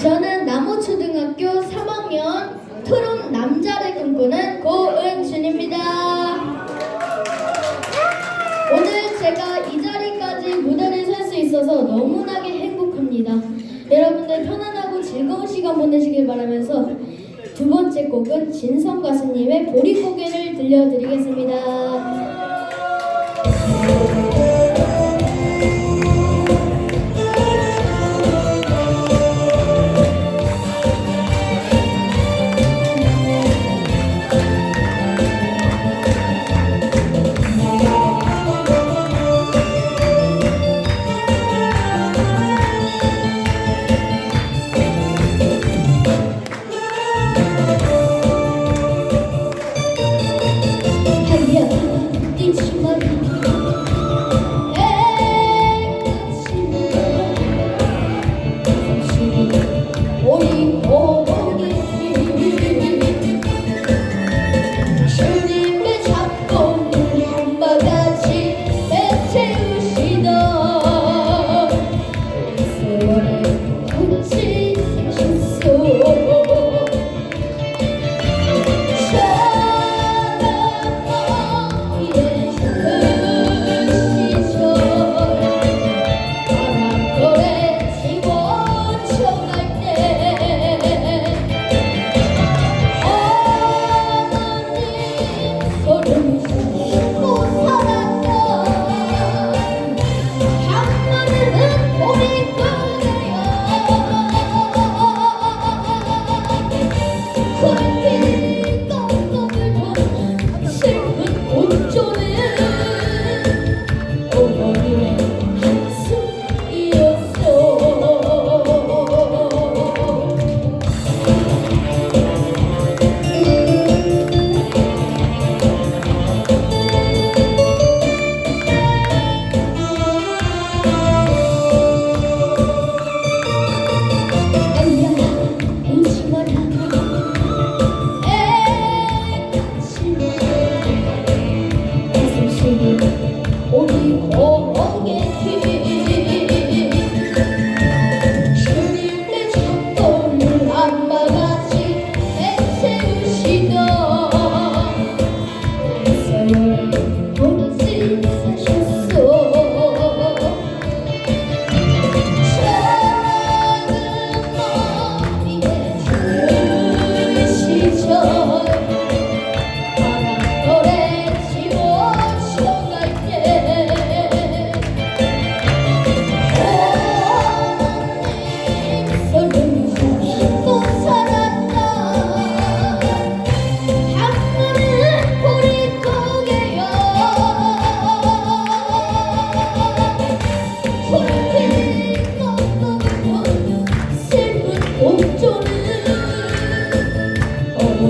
저는 나무초등학교 3학년 푸른 남자를 꿈꾸는 고은준입니다. 오늘 제가 이 자리까지 무대를 설 수 있어서 너무나게 행복합니다. 여러분들 편안하고 즐거운 시간 보내시길 바라면서 두 번째 곡은 진성 가수님의 보릿고개를 들려드리겠습니다.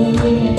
You.